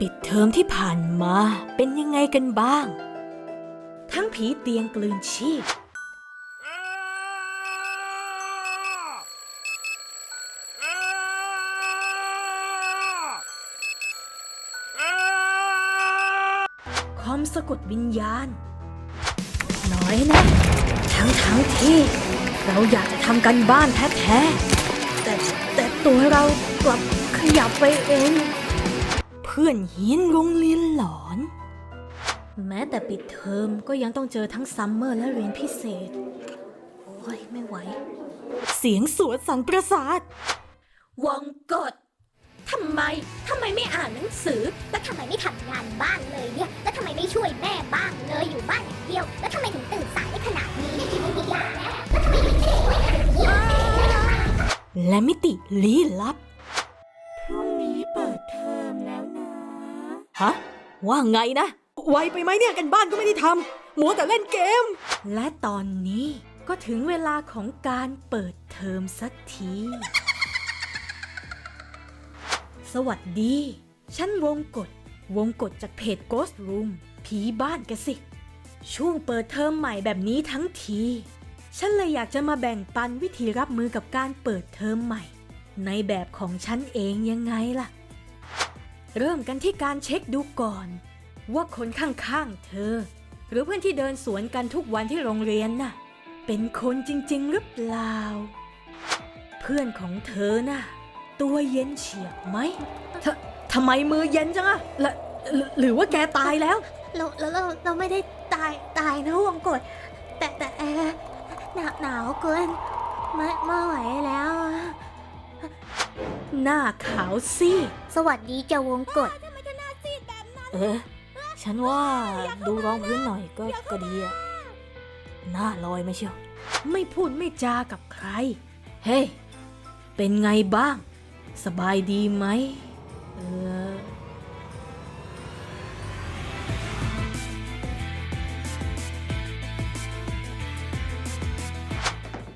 ปิดเทอมที่ผ่านมาเป็นยังไงกันบ้าง ทั้งผีเตียงกลืนชีพ คอมสะกดวิญญาณ น้อยนะ ทั้งทั้งๆที่ เราอยากจะทำกันบ้านแท้ๆแต่แต่ตัวเรากลับขยับไปเอง พื่อนเฮียนโรงเรียนหลอน แม้แต่ปิดเทอมก็ยังต้องเจอทั้งซัมเมอร์และเรียนพิเศษ โอ้ยไม่ไหว เสียงสวดสั่นประสาทวงกดทำไม ทำไมไม่อ่านหนังสือ แล้วทำไมไม่ทำงานบ้านเลยเนี่ย แล้วทำไมไม่ช่วยแม่บ้างเลยอยู่บ้านอย่างเดียว แล้วทำไมถึงตื่นสายได้ขนาดนี้ไม่มีอย่างแล้ว แล้วทำไมถึงไม่ได้ช่วยอะไรเยอะและมิติลี้ลับ ฮะ ว่าไงนะ ไวไปไหมเนี่ยกันบ้านก็ไม่ได้ทำมัวแต่เล่นเกม และตอนนี้ก็ถึงเวลาของการเปิดเทอมสักที สวัสดี ฉันวงกฎวงกฎจากเพจ Ghost Room ผีบ้านกันสิ ช่วงเปิดเทอมใหม่แบบนี้ทั้งที ฉันเลยอยากจะมาแบ่งปันวิธีรับมือกับการเปิดเทอมใหม่ ในแบบของฉันเองยังไงล่ะ เริ่มกันที่การเช็คดูก่อน ว่าคนข้างๆเธอ หรือเพื่อนที่เดินสวนกันทุกวันที่โรงเรียนน่ะ เป็นคนจริงๆหรือเปล่า เพื่อนของเธอน่ะ ตัวเย็นเฉียบไหมเธอทำไมมือเย็นจังอะละหรือว่าแกตายแล้ว เราเราเราเราไม่ได้ตายตายนะวงกด แต่แต่แอร์หนาวหนาวเกินไม่ไม่ไหวแล้วอะ หน้าขาวซีดสวัสดีเจ้าวงกดเออฉันว่าดูรองพื้นหน่อยก็ก็ดีอะหน้าลอยไม่เชียว ไม่พูดไม่จากับใคร เฮ้ย เป็นไงบ้าง สบายดีไหมเออ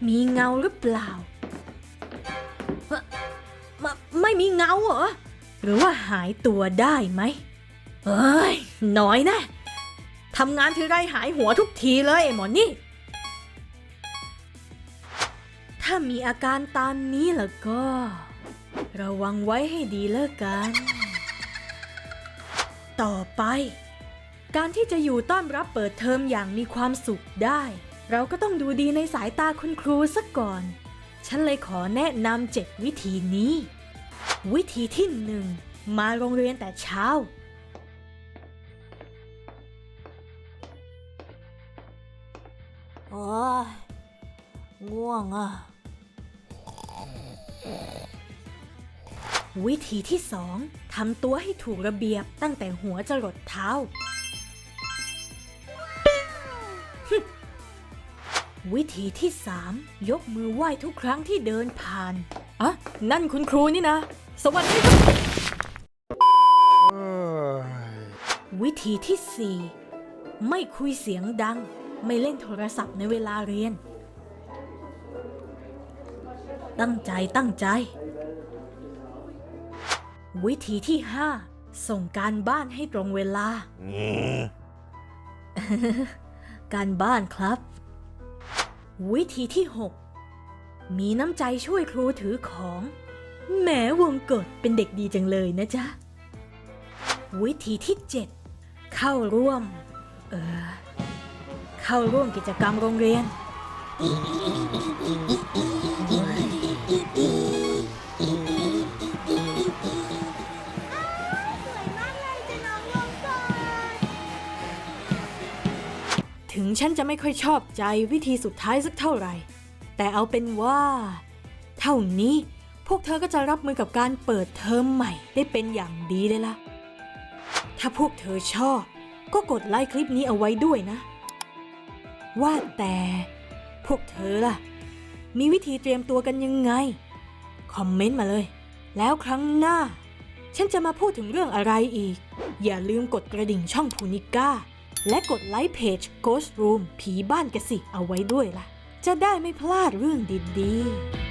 มีเงาหรือเปล่า ไม่มีเงาเหรอ หรือว่าหายตัวได้ไหมเอ้ยน้อยนะทำงานทีไรหายหัวทุกทีเลยไอ้หมอนี่ ถ้ามีอาการตามนี้แล้วก็ ระวังไว้ให้ดีเลิกกัน ต่อไป การที่จะอยู่ต้อนรับเปิดเทอมอย่างมีความสุขได้ เราก็ต้องดูดีในสายตาคุณครูซะก่อน ฉันเลยขอแนะนำเจ็ดวิธีนี้ วิธีที่หนึ่งมาโรงเรียนแต่เช้า โอ้ยง่วงอะ วิธีที่สองทำตัวให้ถูกระเบียบตั้งแต่หัวจรดเท้า วิธีที่สามยกมือไหว้ทุกครั้งที่เดินผ่าน อะ นั่นคุณครูนี่นะ สวัสดีครับวิธีที่สี่ไม่คุยเสียงดัง ไม่เล่นโทรศัพท์ในเวลาเรียน ตั้งใจตั้งใจ วิธีที่ห้าส่งการบ้านให้ตรงเวลา การบ้านครับ วิธีที่ 6 มีน้ำใจช่วยครูถือของแหมวงกฎเป็นเด็กดีจังเลยนะจ๊ะ วิธีที่ 7 เข้าร่วม เออ เข้าร่วมกิจกรรมโรงเรียน ฉันจะไม่ค่อยชอบใจวิธีสุดท้ายสักเท่าไหร่ แต่เอาเป็นว่า เท่านี้พวกเธอก็จะรับมือกับการเปิดเทอมใหม่ได้เป็นอย่างดีเลยล่ะ ถ้าพวกเธอชอบ ก็กดไลค์คลิปนี้เอาไว้ด้วยนะ ว่าแต่ พวกเธอล่ะ มีวิธีเตรียมตัวกันยังไง คอมเมนต์มาเลย แล้วครั้งหน้า ฉันจะมาพูดถึงเรื่องอะไรอีก อย่าลืมกดกระดิ่งช่องพูนิก้า และกดไลค์เพจ Ghost Room ผีบ้านกะสิเอาไว้ด้วยล่ะ จะได้ไม่พลาดเรื่องดีๆ